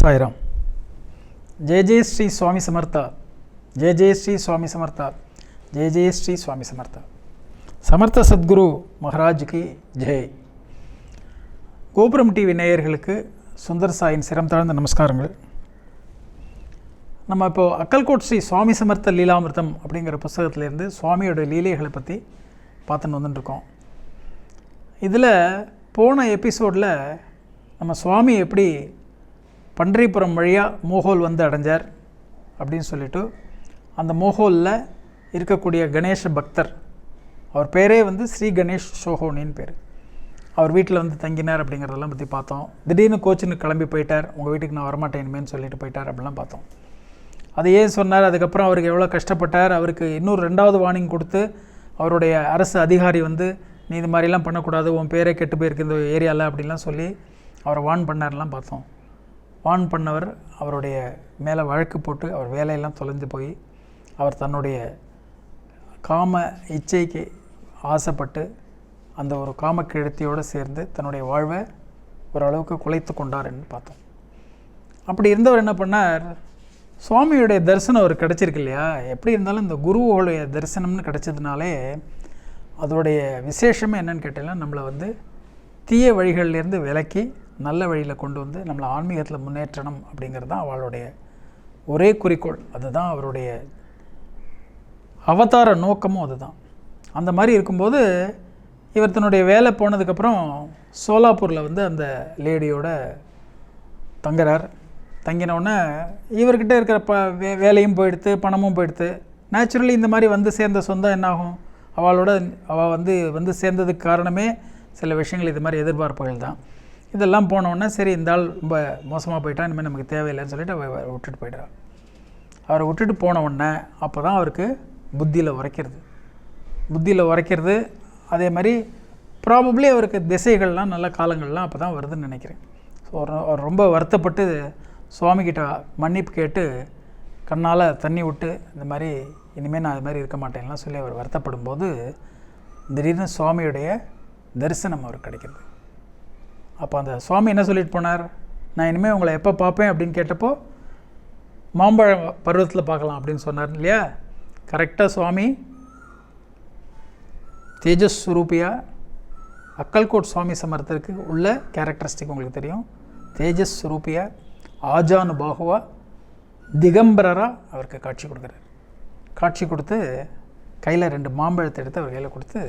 சாய்ராம். ஜெய ஜெய ஸ்ரீ சுவாமி சமர்த்தா. ஜெய ஜெய ஸ்ரீ சுவாமி சமர்த்தா. ஜெய ஜெய ஸ்ரீ சுவாமி சமர்த்தா. சமர்த்த சத்குரு மகாராஜுக்கு ஜெய். கோபுரம் டி நேயர்களுக்கு சுந்தர் சாயின் சிரம் தாழ்ந்த நமஸ்காரங்கள். நம்ம இப்போ அக்கல்கோட் ஸ்ரீ சுவாமி சமர்த்த லீலாமிர்தம் அப்படிங்கிற புஸ்தகத்திலேருந்து சுவாமியோட லீலைகளை பற்றி பார்த்துன்னு வந்துட்டுருக்கோம். இதில் போன எபிசோடில் நம்ம சுவாமி எப்படி பன்றிபுரம் வழியாக மோகோல் வந்து அடைஞ்சார் அப்படின்னு சொல்லிட்டு அந்த மோகோலில் இருக்கக்கூடிய கணேஷ பக்தர். அவர் பேரே வந்து ஸ்ரீ கணேஷ் சோஹோனின்னு பேர். அவர் வீட்டில் வந்து தங்கினார் அப்படிங்கிறதெல்லாம் பற்றி பார்த்தோம். திடீர்னு கோச்சின்னு கிளம்பி போயிட்டார். உங்கள் வீட்டுக்கு நான் வரமாட்டேன் சொல்லிட்டு போயிட்டார் அப்படிலாம் பார்த்தோம். அது ஏன் சொன்னார்? அதுக்கப்புறம் அவருக்கு எவ்வளோ கஷ்டப்பட்டார்? அவருக்கு இன்னொரு ரெண்டாவது வார்னிங் கொடுத்து அவருடைய அரசு அதிகாரி வந்து நீ இது மாதிரிலாம் பண்ணக்கூடாது. உன் பேரே கெட்டு போயிருக்கு இந்த ஏரியாவில் அப்படின்லாம் சொல்லி அவரை வார்ன் பண்ணார்லாம் பார்த்தோம். வான் பண்ணவர் அவருடைய மேலே வழக்கு போட்டு அவர் வேலையெல்லாம் தொலைந்து போய் அவர் தன்னுடைய காம இச்சைக்கு ஆசைப்பட்டு அந்த ஒரு காமக்கிழத்தியோடு சேர்ந்து தன்னுடைய வாழ்வை ஓரளவுக்கு குலைத்து கொண்டார்ன்னு பார்த்தோம். அப்படி இருந்தவர் என்ன பண்ணார்? சுவாமியுடைய தரிசனம் அவர் கிடச்சிருக்கு இல்லையா? எப்படி இருந்தாலும் இந்த குருவோடைய தரிசனம்னு கிடச்சதுனாலே அதோடைய விசேஷமே என்னன்னு கேட்டீங்கன்னா நம்மளை வந்து தீய வழிகள்லேருந்து விலக்கி நல்ல வழியில் கொண்டு வந்து நம்மளை ஆன்மீகத்தில் முன்னேற்றணும் அப்படிங்கிறது தான் அவளுடைய ஒரே குறிக்கோள். அதுதான் அவருடைய அவதார நோக்கமும் அதுதான். அந்த மாதிரி இருக்கும்போது இவர் தன்னுடைய வேலை போனதுக்கப்புறம் சோலாப்பூரில் வந்து அந்த லேடியோட தங்குறார். தங்கினோடனே இவர்கிட்ட இருக்கிற ப வே வேலையும் போயிடுத்து பணமும் போயிடுத்து. நேச்சுரலி இந்த மாதிரி வந்து சேர்ந்த சொந்தம் என்னாகும்? அவளோட அவள் வந்து வந்து சேர்ந்ததுக்கு காரணமே சில விஷயங்கள் இது மாதிரி எதிர்பார்ப்புகள் தான். இதெல்லாம் போனோடனே சரி இந்த ஆள் ரொம்ப மோசமாக போயிட்டா இனிமேல் நமக்கு தேவையில்லைன்னு சொல்லிட்டு விட்டுட்டு போயிடுறார் அவரை விட்டுட்டு போன உடனே அப்போ தான் அவருக்கு புத்தியில் உரைக்கிறது. புத்தியில் உரைக்கிறது அதே மாதிரி ப்ராபப்ளி அவருக்கு திசைகள்லாம் நல்ல காலங்கள்லாம் அப்போ தான் வருதுன்னு நினைக்கிறேன். ஸோ அவர் ரொம்ப வருத்தப்பட்டு சுவாமிகிட்ட மன்னிப்பு கேட்டு கண்ணால் தண்ணி விட்டு இந்த மாதிரி இனிமேல் நான் அது மாதிரி இருக்க மாட்டேன்லாம் சொல்லி அவர் வருத்தப்படும் போது திடீர்னு சுவாமியுடைய தரிசனம் அவருக்கு கிடைக்கிறது. அப்போ அந்த சுவாமி என்ன சொல்லிட்டு போனார்? நான் இனிமேல் உங்களை எப்போ பார்ப்பேன்? அப்படின்னு கேட்டப்போ மாம்பழ பருவத்தில் பார்க்கலாம் அப்படின்னு சொன்னார் இல்லையா? கரெக்டாக சுவாமி. தேஜஸ் ஸ்வரூபியாக அக்கல்கோட் சுவாமி சமர்த்தருக்கு உள்ள கேரக்டரிஸ்டிக் உங்களுக்கு தெரியும். தேஜஸ் ஸ்வரூபியாக ஆஜானு பாகுவா திகம்பரராக அவருக்கு காட்சி கொடுக்குறாரு. காட்சி கொடுத்து கையில் ரெண்டு மாம்பழத்தை எடுத்து அவர் கையில் கொடுத்து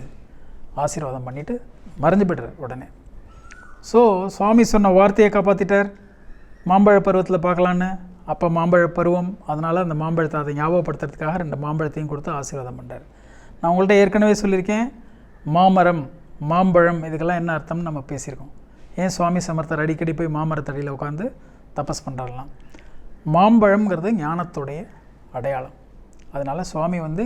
ஆசீர்வாதம் பண்ணிவிட்டு மறைஞ்சு போய்டுறார் உடனே. ஸோ சுவாமி சொன்ன வார்த்தையை காப்பாற்றிட்டார் மாம்பழ பருவத்தில் பார்க்கலான்னு. அப்போ மாம்பழ பருவம் அதனால் அந்த மாம்பழத்தை அதை ஞாபகப்படுத்துறதுக்காக ரெண்டு மாம்பழத்தையும் கொடுத்து ஆசீர்வாதம் பண்ணுறார் நான் உங்கள்கிட்ட ஏற்கனவே சொல்லியிருக்கேன் மாமரம் மாம்பழம் இதுக்கெல்லாம் என்ன அர்த்தம்னு நம்ம பேசியிருக்கோம். ஏன் சுவாமி சமர்த்தர் அடிக்கடி போய் மாமரத்தடியில் உட்காந்து தபஸ் பண்ணுறலாம் மாம்பழம்ங்கிறது ஞானத்துடைய அடையாளம். அதனால் சுவாமி வந்து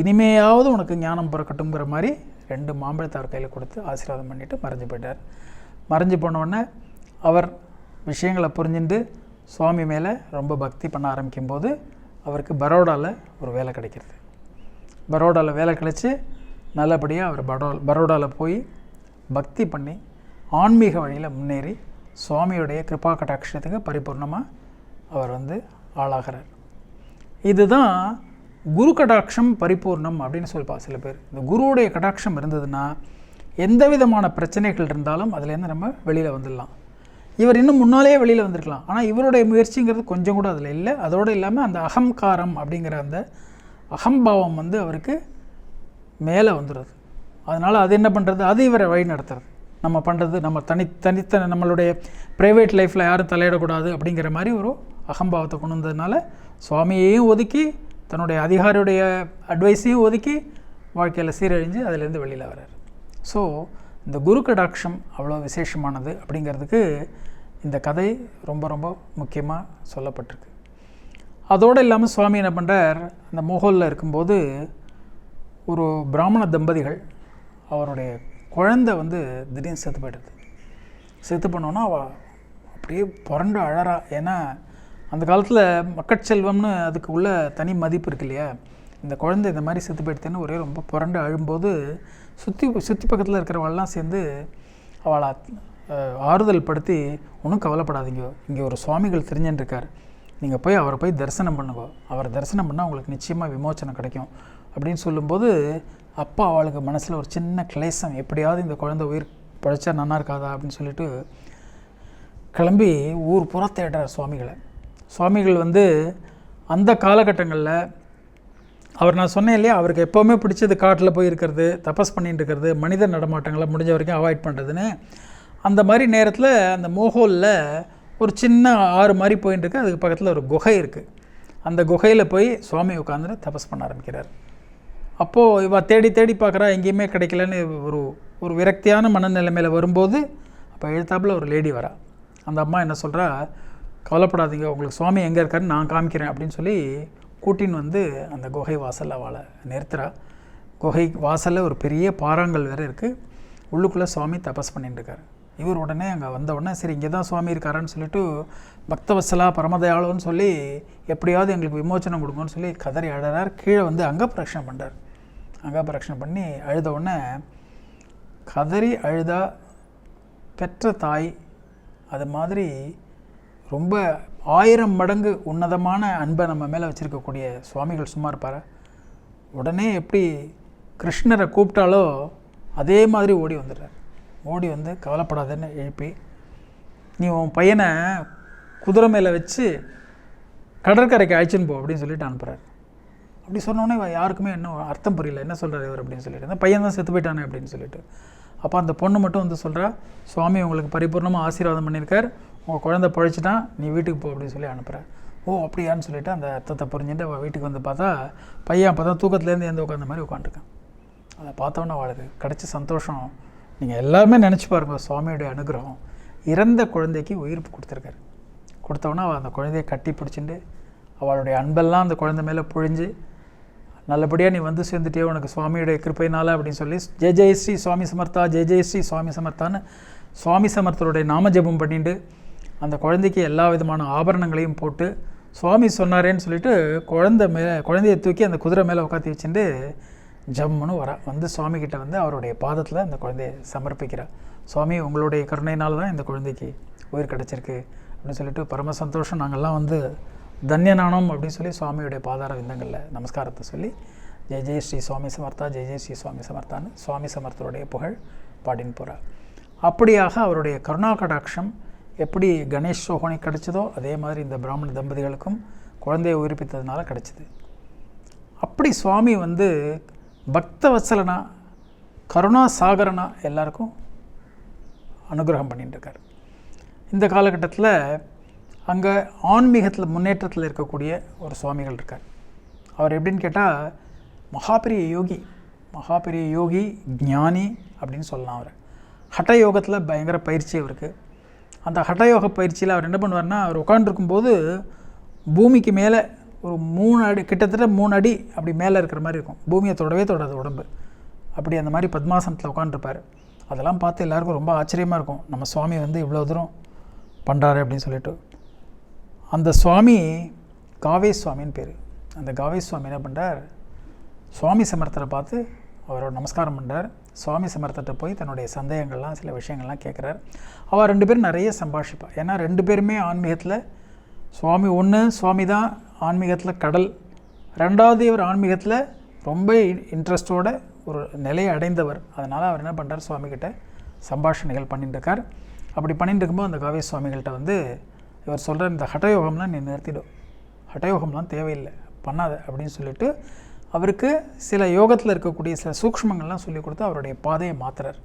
இனிமையாவது உனக்கு ஞானம் பிறக்கட்டுங்கிற மாதிரி ரெண்டு மாம்பழத்தை அவர் கையில் கொடுத்து ஆசீர்வாதம் பண்ணிவிட்டு மறைஞ்சு போயிட்டார். மறைஞ்சு போனவுடனே அவர் விஷயங்களை புரிஞ்சுட்டு சுவாமி மேலே ரொம்ப பக்தி பண்ண ஆரம்பிக்கும்போது அவருக்கு பரோடாவில் ஒரு வேலை கிடைக்கிறது. பரோடாவில் வேலை கிடைச்சி நல்லபடியாக அவர் பரோ பரோடாவில் போய் பக்தி பண்ணி ஆன்மீக வழியில் முன்னேறி சுவாமியுடைய கிருபா கடாட்சத்துக்கு பரிபூர்ணமாக அவர் வந்து ஆளாகிறார். இதுதான் குரு கடாட்சம் பரிபூர்ணம் அப்படின்னு சொல்லிப்பா சில பேர். இந்த குருவுடைய கடாட்சம் இருந்ததுன்னா எந்த விதமான பிரச்சனைகள் இருந்தாலும் அதுலேருந்து நம்ம வெளியில் வந்துடலாம். இவர் இன்னும் முன்னாலேயே வெளியில் வந்திருக்கலாம். ஆனால் இவருடைய முயற்சிங்கிறது கொஞ்சம் கூட அதில் இல்லை. அதோடு இல்லாமல் அந்த அகங்காரம் அப்படிங்கிற அந்த அகம்பாவம் வந்து அவருக்கு மேலே வந்துடுது அதனால் அது என்ன பண்ணுறது அது இவரை வழி நடத்துறது. நம்ம பண்ணுறது நம்ம தனி தனித்த நம்மளுடைய ப்ரைவேட் லைஃப்பில் யாரும் தலையிடக்கூடாது அப்படிங்கிற மாதிரி ஒரு அகம்பாவத்தை கொண்டு வந்ததுனால சுவாமியையும் ஒதுக்கி தன்னுடைய அதிகாரியுடைய அட்வைஸையும் ஒதுக்கி வாழ்க்கையில் சீரழிஞ்சு அதுலேருந்து வெளியில் வர்றார். ஸோ இந்த குரு கடாட்சம் அவ்வளோ விசேஷமானது அப்படிங்கிறதுக்கு இந்த கதை ரொம்ப ரொம்ப முக்கியமாக சொல்லப்பட்டிருக்கு. அதோடு இல்லாமல் சுவாமி என்ன பண்ணுறார் அந்த மோகோலில் இருக்கும்போது ஒரு பிராமண தம்பதிகள் அவருடைய குழந்தை வந்து திடீர்னு செத்து போய்டுது. செத்து பண்ணோன்னா அவள் அப்படியே புரண்டு அழறா. ஏன்னா அந்த காலத்தில் மக்கட்செல்வம்னு அதுக்கு உள்ள தனி மதிப்பு இருக்கு இல்லையா? இந்த குழந்தை இந்த மாதிரி செத்து போயிடுத்தேன்னு ஒரே ரொம்ப புரண்டு அழும்போது சுற்றி சுற்றி பக்கத்தில் இருக்கிறவங்களாம் சேர்ந்து அவளை ஆறுதல் படுத்தி ஒன்றும் கவலைப்படாதீங்க. இங்கே ஒரு சுவாமிகள் தெரிஞ்சுட்டுருக்கார் நீங்கள் போய் அவரை போய் தரிசனம் பண்ணுங்க. அவரை தரிசனம் பண்ணால் உங்களுக்கு நிச்சயமாக விமோச்சனம் கிடைக்கும். அப்படின்னு சொல்லும்போது அப்பா அவளுக்கு மனசில் ஒரு சின்ன கிளேசம் எப்படியாவது இந்த குழந்தை உயிர் பழைச்சா நன்னா இருக்காதா? அப்படின்னு சொல்லிட்டு கிளம்பி ஊர் புற சுவாமிகளை. சுவாமிகள் வந்து அந்த காலகட்டங்களில் அவர் நான் சொன்னேன் இல்லையா அவருக்கு எப்போவுமே பிடிச்சது காட்டில் போய் இருக்கிறது தபஸ் பண்ணிட்டு இருக்கிறது மனித நடமாட்டங்களை முடிஞ்ச வரைக்கும் அவாய்ட் பண்ணுறதுன்னு அந்த மாதிரி நேரத்தில் அந்த மோகோலில் ஒரு சின்ன ஆறு மாதிரி போயின்னு இருக்கு அதுக்கு பக்கத்தில் ஒரு குகை இருக்குது அந்த குகையில் போய் சுவாமி உட்காந்து தபஸ் பண்ண ஆரம்பிக்கிறார். அப்போது இவ தேடி தேடி பார்க்குறா எங்கேயுமே கிடைக்கலன்னு ஒரு ஒரு விரக்தியான மனநிலைமையில் வரும்போது அப்போ எழுத்தாப்புல ஒரு லேடி வரா. அந்த அம்மா என்ன சொல்கிறா கவலைப்படாதீங்க உங்களுக்கு சுவாமி எங்கே இருக்காருன்னு நான் காமிக்கிறேன் அப்படின்னு சொல்லி கூட்டின்னு வந்து அந்த குகை வாசலில் அவளை நிறுத்துறா. குகை வாசலில் ஒரு பெரிய பாறாங்கல் வேறு இருக்குது உள்ளுக்குள்ளே சுவாமி தபஸ் பண்ணிட்டுருக்காரு இவர் உடனே அங்கே வந்த உடனே சரி இங்கே தான் சுவாமி இருக்காருன்னு சொல்லிட்டு பக்தவசலா பரமதயாளன்னு சொல்லி எப்படியாவது எங்களுக்கு விமோச்சனம் கொடுங்கன்னு சொல்லி கதறி அழறார். கீழே வந்து அங்கே பிரச்சனை பண்ணுறார் அங்கே பிரச்சனை பண்ணி அழுத உடனே கதறி அழுதா பெற்ற தாய் அது மாதிரி ரொம்ப ஆயிரம் மடங்கு உன்னதமான அன்பை நம்ம மேலே வச்சுருக்கக்கூடிய சுவாமிகள் சும்மா இருப்பார். உடனே எப்படி கிருஷ்ணரை கூப்பிட்டாலோ அதே மாதிரி ஓடி வந்துடுறார். ஓடி வந்து கவலைப்படாதன்னு எழுப்பி நீ உன் பையனை குதிரை மேலே வச்சு கடற்கரைக்கு அழைச்சின்னு போ அப்படின்னு சொல்லிட்டு அனுப்புகிறார் அப்படி சொன்னோன்னே யாருக்குமே இன்னும் அர்த்தம் புரியல. என்ன சொல்கிறார் இவர் அப்படின்னு சொல்லிட்டு அந்த பையன் தான் செத்து போயிட்டானே அப்படின்னு சொல்லிட்டு. அப்போ அந்த பொண்ணு மட்டும் வந்து சொல்கிறா சுவாமி உங்களுக்கு பரிபூர்ணமாக ஆசீர்வாதம் பண்ணியிருக்கார். உங்கள் குழந்தை பழிச்சிட்டான் நீ வீட்டுக்கு போ அப்படின்னு சொல்லி அனுப்புகிறேன் ஓ அப்படியான்னு சொல்லிட்டு அந்த அர்த்தத்தை புரிஞ்சுட்டு அவள் வீட்டுக்கு வந்து பார்த்தா பையன் அப்போ தான் தூக்கத்துலேருந்து எந்த உட்காந்த மாதிரி உட்காந்துருக்கான் அதை பார்த்தோன்னே அவளுக்கு கிடைச்ச சந்தோஷம். நீங்கள் எல்லாருமே நினச்சி பாருங்கள் சுவாமியுடைய அனுகிரகம். இறந்த குழந்தைக்கு உயிர்ப்பு கொடுத்துருக்காரு. கொடுத்தவொன்னே அவள் அந்த குழந்தையை கட்டி பிடிச்சிட்டு அவளுடைய அன்பெல்லாம் அந்த குழந்தை மேலே புழிஞ்சு நல்லபடியாக நீ வந்து சேர்ந்துட்டே உனக்கு சுவாமியுடைய கிருப்பைனால அப்படின்னு சொல்லி ஜெய ஜெய ஸ்ரீ சுவாமி சமர்த்தா ஜெய ஜெய ஸ்ரீ சுவாமி சமர்த்தான்னு சுவாமி சமர்த்தருடைய நாம ஜெபம் பண்ணிட்டு அந்த குழந்தைக்கு எல்லா விதமான ஆபரணங்களையும் போட்டு சுவாமி சொன்னாரேன்னு சொல்லிட்டு குழந்தை மேலே குழந்தையை தூக்கி அந்த குதிரை மேலே உட்காந்து வச்சுட்டு ஜம்முன்னு வரா வந்து சுவாமிகிட்ட வந்து அவருடைய பாதத்தில் அந்த குழந்தையை சமர்ப்பிக்கிறார். சுவாமி உங்களுடைய கருணையினால் தான் இந்த குழந்தைக்கு உயிர் கிடச்சிருக்கு. அப்படின்னு சொல்லிட்டு பரம சந்தோஷம் நாங்கள்லாம் வந்து தன்யநானம் அப்படின்னு சொல்லி சுவாமியுடைய பாதார விந்தங்களில் நமஸ்காரத்தை சொல்லி ஜெய ஜெய ஸ்ரீ சுவாமி சமர்த்தா ஜெய ஜெய ஸ்ரீ சுவாமி சமர்த்தான்னு சுவாமி சமர்த்தருடைய புகழ் பாடின்னு போகிறார் அப்படியாக அவருடைய கருணா கடாட்சம் எப்படி கணேஷ் சோகனை கிடைச்சதோ அதே மாதிரி இந்த பிராமண தம்பதிகளுக்கும் குழந்தையை உயிர்ப்பித்ததுனால கிடைச்சிது. அப்படி சுவாமி வந்து பக்தவத்சலனா கருணா சாகரனா எல்லாருக்கும் அனுகிரகம் பண்ணிட்டுருக்கார். இந்த காலகட்டத்தில் அங்கே ஆன்மீகத்தில் முன்னேற்றத்தில் இருக்கக்கூடிய ஒரு சுவாமிகள் இருக்கார். அவர் எப்படின்னு கேட்டால் மகாபெரிய யோகி மகாபெரிய யோகி ஞானி அப்படின்னு சொல்லலாம் அவர். ஹட்ட யோகத்தில் பயங்கர பயிற்சி அவருக்கு. அந்த ஹட்டயோக பயிற்சியில் அவர் என்ன பண்ணுவார்னா அவர் உட்காந்துருக்கும்போது பூமிக்கு மேலே ஒரு மூணு அடி கிட்டத்தட்ட மூணு அடி அப்படி மேலே இருக்கிற மாதிரி இருக்கும். பூமியை தொடவே தொடாது உடம்பு. அப்படி அந்த மாதிரி பத்மாசனத்தில் உட்காந்துருப்பார் அதெல்லாம் பார்த்து எல்லாருக்கும் ரொம்ப ஆச்சரியமாக இருக்கும். நம்ம சுவாமி வந்து இவ்வளோ தூரம் பண்ணுறாரு அப்படின்னு சொல்லிட்டு. அந்த சுவாமி காவே சுவாமின்னு பேர். அந்த காவே சுவாமி என்ன பண்ணுறார் சுவாமி சமர்த்தரை பார்த்து அவரோட நமஸ்காரம் பண்ணுறார் சுவாமி சமர்த்தத்தை போய் தன்னுடைய சந்தேகங்கள்லாம் சில விஷயங்கள்லாம் கேட்குறாரு. அவள் ரெண்டு பேரும் நிறைய சம்பாஷிப்பா. ஏன்னா ரெண்டு பேருமே ஆன்மீகத்தில் சுவாமி ஒன்று சுவாமி தான் ஆன்மீகத்தில் கடல். ரெண்டாவது இவர் ஆன்மீகத்தில் ரொம்ப இன்ட்ரெஸ்டோட ஒரு நிலையை அடைந்தவர். அதனால் அவர் என்ன பண்ணுறார் சுவாமிகிட்ட சம்பாஷணைகள் பண்ணிட்டு இருக்கார் அப்படி பண்ணிட்டு இருக்கும்போது அந்த காவே சுவாமிகள்கிட்ட வந்து இவர் சொல்கிற இந்த ஹட்டயோகம்லாம் நீ நிறுத்திடும் ஹட்டயோகம்லாம் தேவையில்லை. பண்ணாத. அப்படின்னு சொல்லிட்டு அவருக்கு சில யோகத்தில் இருக்கக்கூடிய சில சூக்ஷ்மங்கள்லாம் சொல்லி கொடுத்து அவருடைய பாதையை மாத்துறார்.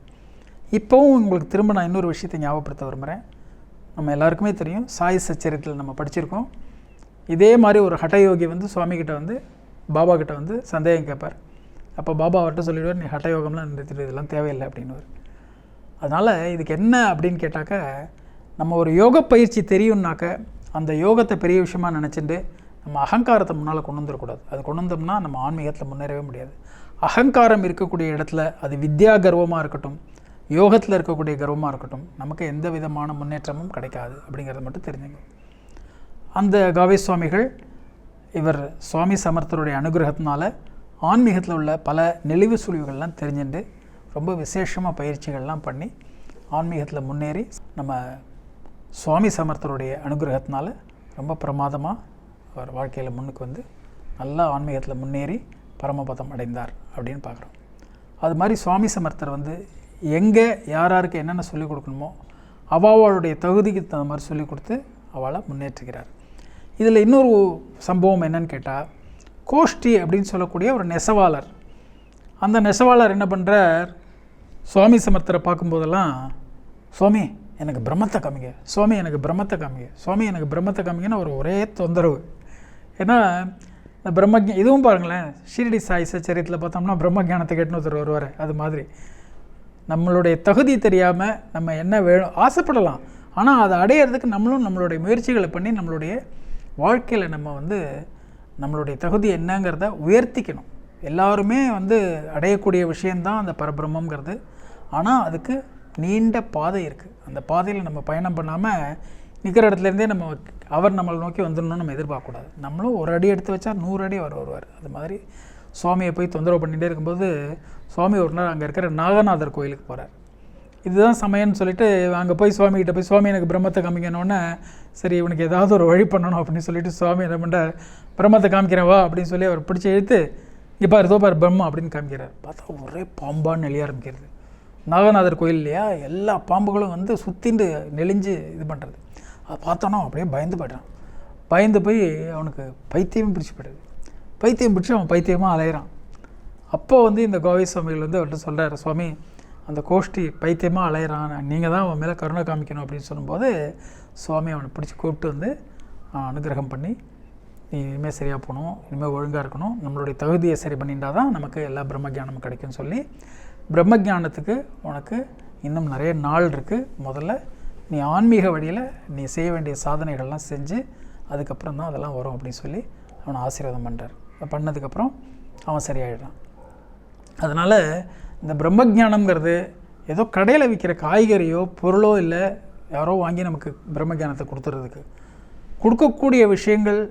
இப்போவும் உங்களுக்கு திரும்ப நான் இன்னொரு விஷயத்தை ஞாபகப்படுத்த விரும்புகிறேன் நம்ம எல்லாருக்குமே தெரியும் சாய் சச்சரித்தில் நம்ம படிச்சிருக்கோம். இதே மாதிரி ஒரு ஹட்டயோகி வந்து சுவாமிகிட்ட வந்து பாபா கிட்ட வந்து சந்தேகம் கேட்பார் அப்போ பாபா அவர்கிட்ட சொல்லிவிடுவார் நீ ஹட்டயோகம்லாம் நிறுத்திட்டு இதெல்லாம் தேவையில்லை அப்படின்னுவார். அதனால் இதுக்கு என்ன அப்படின்னு கேட்டாக்க நம்ம ஒரு யோக பயிற்சி தெரியும்னாக்க அந்த யோகத்தை பெரிய விஷயமாக நினச்சிட்டு நம்ம அகங்காரத்தை முன்னால் கொண்டு வந்துடக்கூடாது. அது கொண்டு வந்தோம்னா நம்ம ஆன்மீகத்தில் முன்னேறவே முடியாது. அகங்காரம் இருக்கக்கூடிய இடத்துல அது வித்யா கர்வமாக இருக்கட்டும் யோகத்தில் இருக்கக்கூடிய கர்வமாக இருக்கட்டும் நமக்கு எந்த விதமான முன்னேற்றமும் கிடைக்காது அப்படிங்கிறத மட்டும் தெரிஞ்சுங்க. அந்த காவே சுவாமிகள் இவர் சுவாமி சமர்த்தருடைய அனுகிரகத்தினால ஆன்மீகத்தில் உள்ள பல நெளிவு சுழிவுகள்லாம் தெரிஞ்சுட்டு ரொம்ப விசேஷமாக பயிற்சிகள்லாம் பண்ணி ஆன்மீகத்தில் முன்னேறி நம்ம சுவாமி சமர்த்தருடைய அனுகிரகத்தினால ரொம்ப பிரமாதமாக அவர் வாழ்க்கையில் முன்னுக்கு வந்து நல்லா ஆன்மீகத்தில் முன்னேறி பரமபதம் அடைந்தார் அப்படின்னு பார்க்குறோம். அது மாதிரி சுவாமி சமர்த்தர் வந்து எங்கே யார் யாருக்கு என்னென்ன சொல்லிக் கொடுக்கணுமோ அவாவாளுடைய தகுதிக்கு தகுந்த மாதிரி சொல்லிக் கொடுத்து அவளை முன்னேற்றுகிறார். இதில் இன்னொரு சம்பவம் என்னன்னு கேட்டால் கோஷ்டி அப்படின்னு சொல்லக்கூடிய ஒரு நெசவாளர். அந்த நெசவாளர் என்ன பண்ணுறார் சுவாமி சமர்த்தரை பார்க்கும்போதெல்லாம் சுவாமி எனக்கு பிரம்மத்தை காமிங்க. சுவாமி எனக்கு பிரம்மத்தை காமிங்க. சுவாமி எனக்கு பிரம்மத்தை காமிங்கன்னு ஒரு ஒரே தொந்தரவு. ஏன்னா இந்த பிரம்மஜ இதுவும் பாருங்களேன். ஷீரடி சாய் சச்சரியத்தில் பார்த்தோம்னா பிரம்மஜானத்தை கேட்டுன்னு ஒருத்தர் வருவார். அது மாதிரி. நம்மளுடைய தகுதி தெரியாமல் நம்ம என்ன வேணும் ஆசைப்படலாம். ஆனால் அதை அடையிறதுக்கு நம்மளும் நம்மளுடைய முயற்சிகளை பண்ணி நம்மளுடைய வாழ்க்கையில் நம்ம வந்து நம்மளுடைய தகுதி என்னங்கிறத உயர்த்திக்கணும். எல்லாருமே வந்து அடையக்கூடிய விஷயந்தான் அந்த பரபிரம்மங்கிறது ஆனால் அதுக்கு நீண்ட பாதை இருக்குது அந்த பாதையில் நம்ம பயணம் பண்ணாமல் நிற்கிற இடத்துலேருந்தே நம்ம அவர் நம்மளை நோக்கி வந்துடணும்னு நம்ம எதிர்பார்க்கக்கூடாது. நம்மளும் ஒரு அடி எடுத்து வச்சா நூறு அடி அவர் வருவார். அது மாதிரி சுவாமியை போய் தொந்தரவு பண்ணிகிட்டே இருக்கும்போது சுவாமி ஒரு நாள் அங்கே இருக்கிற நாகநாதர் கோயிலுக்கு போகிறார் இதுதான் சமயம்னு சொல்லிட்டு அங்கே போய் சுவாமிகிட்ட போய் சுவாமி எனக்கு பிரம்மத்தை காமிக்கணுன்னே சரி இவனுக்கு ஏதாவது ஒரு வழி பண்ணணும் அப்படின்னு சொல்லிட்டு சுவாமி என்ன பண்ணுறார் பிரம்மத்தை காமிக்கிறேன் வா அப்படின்னு சொல்லி அவர் பிடிச்சி எழுத்து இங்கே பாரு இதோ பாரு அப்படின்னு காமிக்கிறார். பார்த்தா ஒரே பாம்பான்னு நெளிய ஆரம்பிக்கிறது. நாகநாதர் கோயில் இல்லையா? எல்லா பாம்புகளும் வந்து சுத்திண்டு நெளிஞ்சு இது பண்ணுறது அதை பார்த்தோன்னா அப்படியே பயந்து போய்ட்டான் பயந்து போய் அவனுக்கு பைத்தியமும் பிடிச்சி போயிடுது. பைத்தியம் பிடிச்சி அவன் பைத்தியமாக அலையிறான். அப்போ வந்து இந்த கோவை சுவாமிகள் வந்து அவர்கிட்ட சொல்கிறார் சுவாமி அந்த கோஷ்டி பைத்தியமாக அலையிறான். நீங்கள் தான் அவன் மேலே கருணை காமிக்கணும் அப்படின்னு சொல்லும்போது சுவாமி அவனை பிடிச்சி கூப்பிட்டு வந்து அனுகிரகம் பண்ணி நீ இனிமேல் சரியாக போகணும் இனிமேல் ஒழுங்காக இருக்கணும். நம்மளுடைய தகுதியை சரி பண்ணிட்டா தான் நமக்கு எல்லா பிரம்மஜானமும் கிடைக்கும்னு சொல்லி பிரம்மஜானத்துக்கு உனக்கு இன்னும் நிறைய நாள் இருக்குது முதல்ல நீ ஆன்மீக வழியில் நீ செய்ய வேண்டிய சாதனைகள்லாம் செஞ்சு அதுக்கப்புறம் தான் அதெல்லாம் வரும் அப்படின்னு சொல்லி அவனை ஆசீர்வாதம் பண்ணுறார் பண்ணதுக்கப்புறம் அவன் சரியாயிடுறான். அதனால் இந்த பிரம்மஜானம்ங்கிறது ஏதோ கடையில் விற்கிற காய்கறியோ பொருளோ இல்லை யாரோ வாங்கி நமக்கு பிரம்மஜானத்தை கொடுத்துறதுக்கு. கொடுக்கக்கூடிய விஷயங்கள்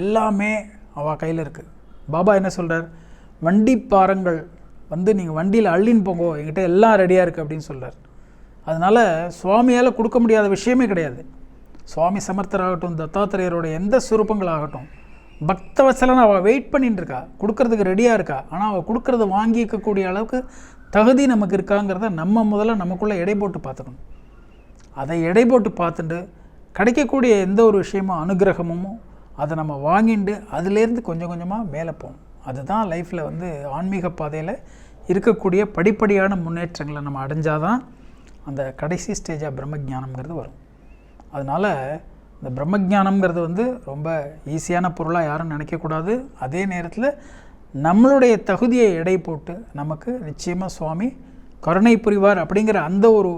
எல்லாமே அவள் கையில் இருக்குது பாபா என்ன சொல்கிறார் வண்டி பாரங்கள் வந்து நீங்கள் வண்டியில் அள்ளின்னு போங்கோ என்கிட்ட எல்லாம் ரெடியாக இருக்குது அப்படின்னு சொல்கிறார் அதனால் சுவாமியால் கொடுக்க முடியாத விஷயமே கிடையாது. சுவாமி சமர்த்தராகட்டும் தத்தாத்திரேயரோட எந்த சுரூபங்களாகட்டும் பக்தவசலன் அவள் வெயிட் பண்ணிட்டு இருக்கா கொடுக்கறதுக்கு ரெடியாக இருக்கா ஆனால் அவள் கொடுக்கறத வாங்கிக்கக்கூடிய அளவுக்கு தகுதி நமக்கு இருக்காங்கிறத நம்ம முதல்ல நமக்குள்ளே எடை போட்டு பார்த்துக்கணும். அதை எடை போட்டு பார்த்துட்டு கிடைக்கக்கூடிய எந்த ஒரு விஷயமும் அனுகிரகமும் அதை நம்ம வாங்கிட்டு அதுலேருந்து கொஞ்சம் கொஞ்சமாக மேலே போகணும். அதுதான் லைஃப்பில் வந்து ஆன்மீக பாதையில் இருக்கக்கூடிய படிப்படியான முன்னேற்றங்களை நம்ம அடைஞ்சாதான் அந்த கடைசி ஸ்டேஜாக பிரம்மஜானம்ங்கிறது வரும். அதனால் இந்த பிரம்மஜானம்ங்கிறது வந்து ரொம்ப ஈஸியான பொருளாக யாரும் நினைக்கக்கூடாது அதே நேரத்தில் நம்மளுடைய தகுதியை எடை போட்டு நமக்கு நிச்சயமாக சுவாமி கருணை புரிவார் அப்படிங்கிற அந்த ஒரு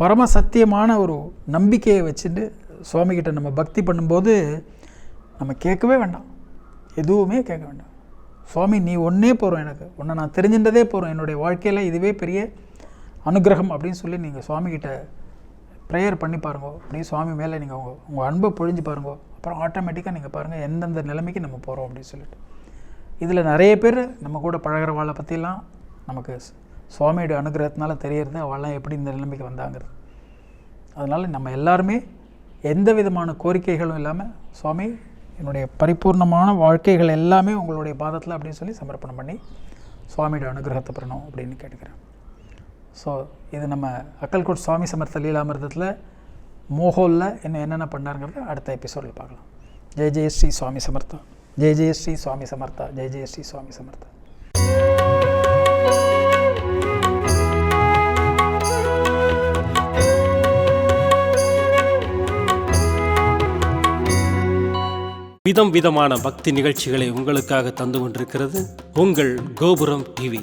பரம சத்தியமான ஒரு நம்பிக்கையை வச்சுட்டு சுவாமிகிட்ட நம்ம பக்தி பண்ணும்போது நம்ம கேட்கவே வேண்டாம். எதுவுமே கேட்க வேண்டாம். சுவாமி நீ ஒன்றே போகிறோம் எனக்கு. உன்னை நான் தெரிஞ்சின்றதே போகிறோம் என்னுடைய வாழ்க்கையில் இதுவே பெரிய அனுகிரகம் அப்படின்னு சொல்லி நீங்கள் சுவாமிகிட்ட ப்ரேயர் பண்ணி பாருங்க. அப்படியே சுவாமி மேலே நீங்கள் உங்கள் உங்கள் அன்பை பொழிஞ்சு பாருங்க. அப்புறம் ஆட்டோமேட்டிக்காக நீங்கள் பாருங்கள் எந்தெந்த நிலைமைக்கு நம்ம போகிறோம் அப்படின்னு சொல்லிட்டு. இதில் நிறைய பேர் நம்ம கூட பழகிற வாழை பற்றிலாம் நமக்கு சுவாமியோட அனுகிரகத்தினால தெரியறது அவள்லாம் எப்படி இந்த நிலைமைக்கு வந்தாங்கிறது. அதனால் நம்ம எல்லாருமே எந்த விதமான கோரிக்கைகளும் இல்லாமல் சுவாமி என்னுடைய பரிபூர்ணமான வாழ்க்கைகள் எல்லாமே உங்களுடைய பாதத்தில் அப்படின்னு சொல்லி சமர்ப்பணம் பண்ணி சுவாமியோட அனுகிரகத்தை பெறணும் அப்படின்னு கேட்டுக்கிறேன். ஸோ இது நம்ம அக்கல்கோட் சுவாமி சமர்த்த லீலாமிரதத்தில் மோகோலில் இன்னும் என்னென்ன பண்ணாருங்கிறத அடுத்த எபிசோடில் பார்க்கலாம். ஜெய் ஜெய ஸ்ரீ சுவாமி சமர்த்தா. ஜெய் ஜெய ஸ்ரீ சுவாமி சமர்த்தா. ஜெய் ஜெய ஸ்ரீ சுவாமி சமர்த்தா. விதம் விதமான பக்தி நிகழ்ச்சிகளை உங்களுக்காக தந்து கொண்டிருக்கிறது உங்கள் கோபுரம் டிவி.